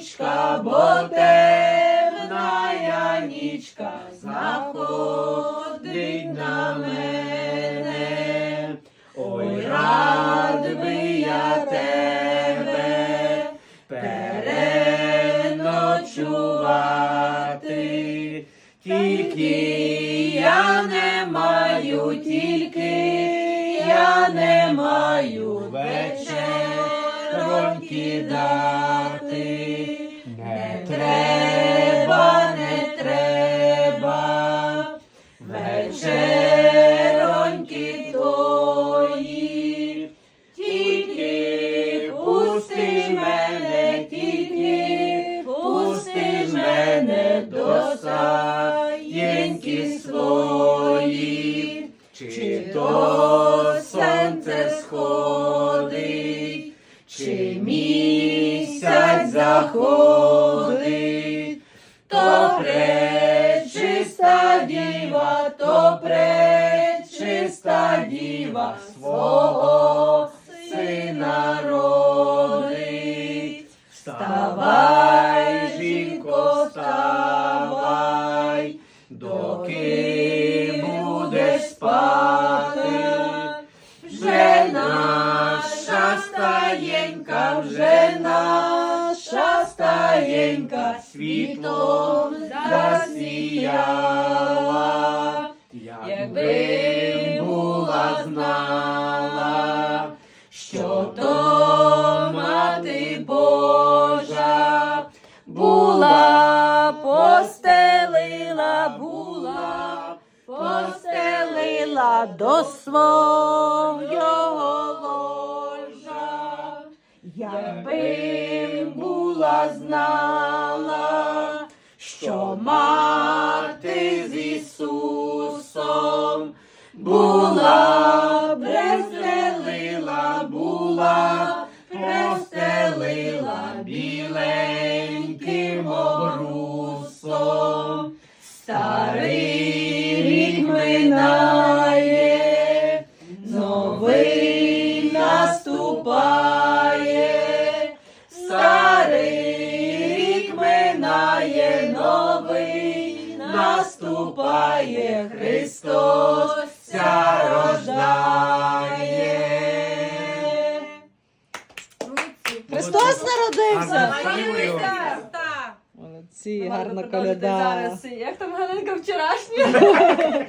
нічка, бо темна нічка заходить на мене, ой рад би я тебе переночувати, тільки я не маю, тільки я не маю вечером кидати. Чи то сонце сходить, чи місяць заходить, то пречиста діва, то пречиста діва свого сина родить. Вставай, жінко, вставай, доки наша стаєнька світлом засіяла, якби була знала, що то мати Божа була, постелила, була, постелила до свого якби була знала, що мати наступає, Христос ся рождає. Христос народився! Молодці, гарна коляда. Як там Галинка вчорашня?